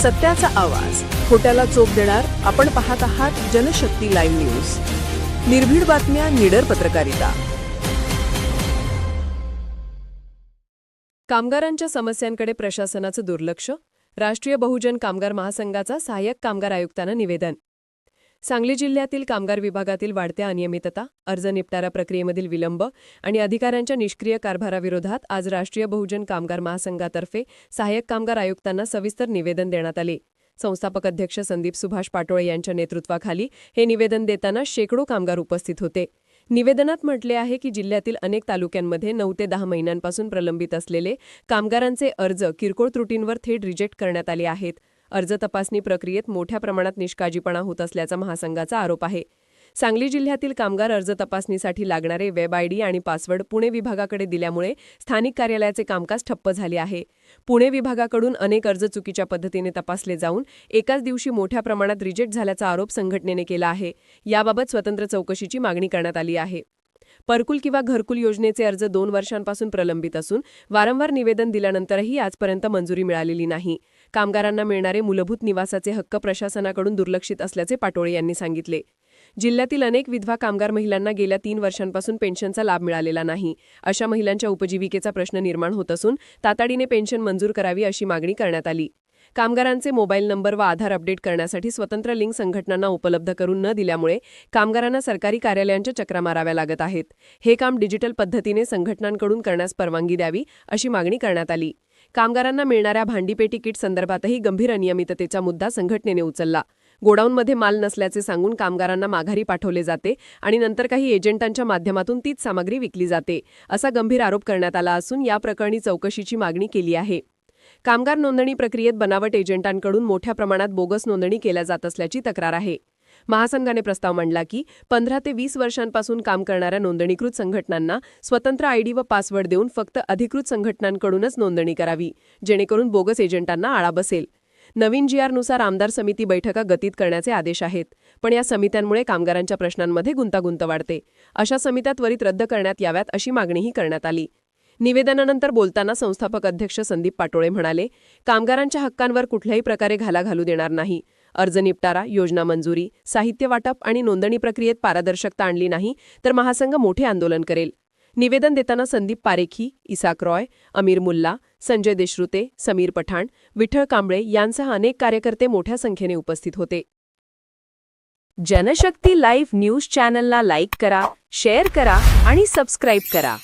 सत्याचा आवाज. खोट्याला चोप देणार आपण पाहत आहात जनशक्ती लाईव्ह न्यूज. निर्भीड बातम्या निडर पत्रकारिता. कामगारांच्या समस्यांकडे प्रशासनाचं दुर्लक्ष? राष्ट्रीय बहुजन कामगार महासंघाचा सहाय्यक कामगार आयुक्तांना निवेदन. सांगली जिल्ह्यातील कामगार विभागातील वाढत्या अनियमितता अर्ज निपटारा प्रक्रियेमधील विलंब आणि अधिकाऱ्यांच्या निष्क्रिय कारभाराविरोधात आज राष्ट्रीय बहुजन कामगार महासंघातर्फे सहाय्यक कामगार आयुक्तांना सविस्तर निवेदन देण्यात आले. संस्थापक अध्यक्ष संदीप सुभाष पाटोळे यांच्या नेतृत्वाखाली हे निवेदन देताना शेकडो कामगार उपस्थित होते. निवेदनात म्हटले आहे की जिल्ह्यातील अनेक तालुक्यांमध्ये नऊ ते दहा महिन्यांपासून प्रलंबित असलेले कामगारांचे अर्ज किरकोळ त्रुटींवर थेट रिजेक्ट करण्यात आले आहेत. अर्ज तपासणी प्रक्रियेत मोठ्या प्रमाणात निष्काळजीपणा होत असल्याचा महासंघाचा आरोप आहे. सांगली जिल्ह्यातील कामगार अर्ज तपासणीसाठी लागणारे वेब आयडी आणि पासवर्ड पुणे विभागाकडे दिल्यामुळे स्थानिक कार्यालयाचे कामकाज ठप्प झाले आहे. पुणे विभागाकडून अनेक अर्ज चुकीच्या पद्धतीने तपासले जाऊन एकाच दिवशी मोठ्या प्रमाणात रिजेक्ट झाल्याचा आरोप संघटनेने केला आहे. याबाबत स्वतंत्र चौकशीची मागणी करण्यात आली आहे. परकुल किंवा घरकुल योजनेचे अर्ज दोन वर्षांपासून प्रलंबित असून वारंवार निवेदन दिल्यानंतरही आजपर्यंत मंजुरी मिळालेली नाही. कामगारांना मिळणारे मूलभूत निवासाचे हक्क प्रशासनाकडून दुर्लक्षित असल्याचे पाटोळे यांनी सांगितले. जिल्ह्यातील अनेक विधवा कामगार महिलांना गेल्या तीन वर्षांपासून पेन्शनचा लाभ मिळालेला नाही अशा महिलांच्या उपजीविकेचा प्रश्न निर्माण होत असून तातडीने पेन्शन मंजूर करावी अशी मागणी करण्यात आली. कामगारांचे मोबाईल नंबर व आधार अपडेट करण्यासाठी स्वतंत्र लिंक संघटनांना उपलब्ध करून न दिल्यामुळे कामगारांना सरकारी कार्यालयांच्या चक्रा माराव्या लागत आहेत. हे काम डिजिटल पद्धतीने संघटनांकडून करण्यास परवानगी द्यावी अशी मागणी करण्यात आली. कामगारांना मिळणाऱ्या भांडीपेटी किट संदर्भातही गंभीर अनियमिततेचा मुद्दा संघटनेने उचलला. गोडाऊनमध्ये माल नसल्याचे सांगून कामगारांना माघारी पाठवले जाते आणि नंतर काही एजंटांच्या माध्यमातून तीच सामग्री विकली जाते असा गंभीर आरोप करण्यात आला असून या प्रकरणी चौकशीची मागणी केली आहे. कामगार नोंदणी प्रक्रियेत बनावट एजंटांकडून मोठ्या प्रमाणात बोगस नोंदणी केल्या जात असल्याची तक्रार आहे. महासंघाने प्रस्ताव मांडला की पंधरा ते वीस वर्षांपासून काम करणाऱ्या नोंदणीकृत संघटनांना स्वतंत्र आयडी व पासवर्ड देऊन फक्त अधिकृत संघटनांकडूनच नोंदणी करावी जेणेकरून बोगस एजंटांना आळा बसेल. नवीन जीआरनुसार आमदार समिती बैठका गतीत करण्याचे आदेश आहेत पण या समित्यांमुळे कामगारांच्या प्रश्नांमध्ये गुंतागुंत वाढते. अशा समित्या त्वरित रद्द करण्यात याव्यात अशी मागणीही करण्यात आली. निवेदनानंतर बोलताना संस्थापक अध्यक्ष संदीप पाटोळे म्हणाले कामगारांच्या हक्कांवर कुठल्याही प्रकारे घाला घालू देणार नाही. अर्ज निपटारा योजना मंजुरी साहित्य वाटप आणि नोंदणी प्रक्रियेत पारदर्शकता आणली नाही तर महासंघ मोठे आंदोलन करेल. निवेदन देताना संदीप पारेखी इसाक रॉय अमीर मुल्ला संजय देशरुते समीर पठाण विठ्ठल कांबळे यांसह अनेक कार्यकर्ते मोठ्या संख्येने उपस्थित होते. जनशक्ती लाईव्ह न्यूज चॅनलला लाईक करा शेअर करा आणि सबस्क्राईब करा.